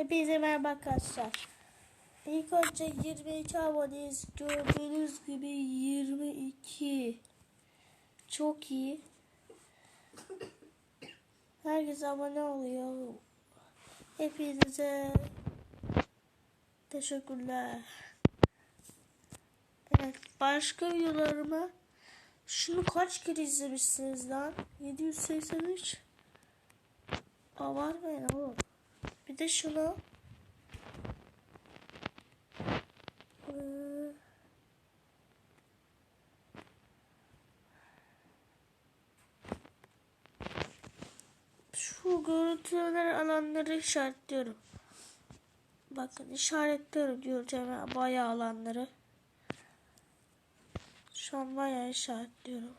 Hepinize merhaba arkadaşlar. İlk önce 22 aboneyiz. Gördüğünüz gibi 22. Çok iyi. Herkes abone oluyor. Hepinize teşekkürler. Evet, başka videolarımı şunu kaç kere izlemişsiniz lan? 783. Aa var mı ya oğlum? Bir de şunu. Şu görüntüler alanları işaretliyorum. Bakın işaretliyorum diyor Cemre bayağı alanları. Şu an bayağı işaretliyorum.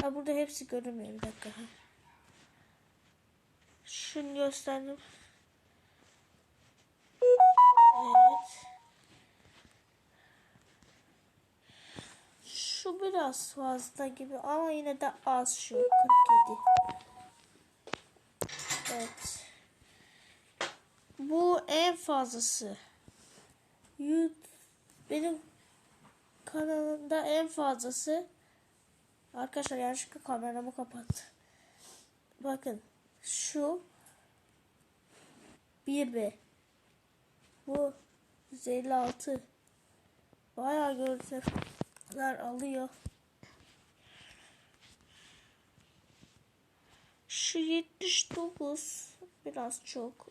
Ha burada hepsi görünmüyor bir dakika. Şunu gösterdim. Biraz fazla gibi ama yine de az şu 47. Evet. Bu en fazlası. YouTube benim kanalımda en fazlası. Arkadaşlar yanlışlıkla kameramı kapattı. Bakın şu 1B. Bu 156. Bayağı görüntüler alıyor. Şu 79 biraz çok.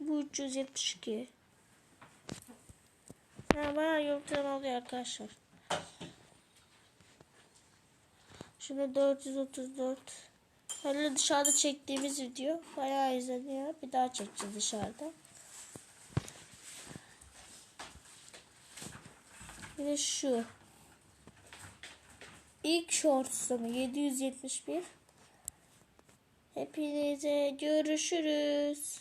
Bu 372. Yani bayağı görüntüler alıyor arkadaşlar. Şimdi 434. Öyle dışarıda çektiğimiz video bayağı izleniyor. Bir daha çekeceğiz dışarıda. Bir de şu. İlk shorts'um 771. Hepinize görüşürüz.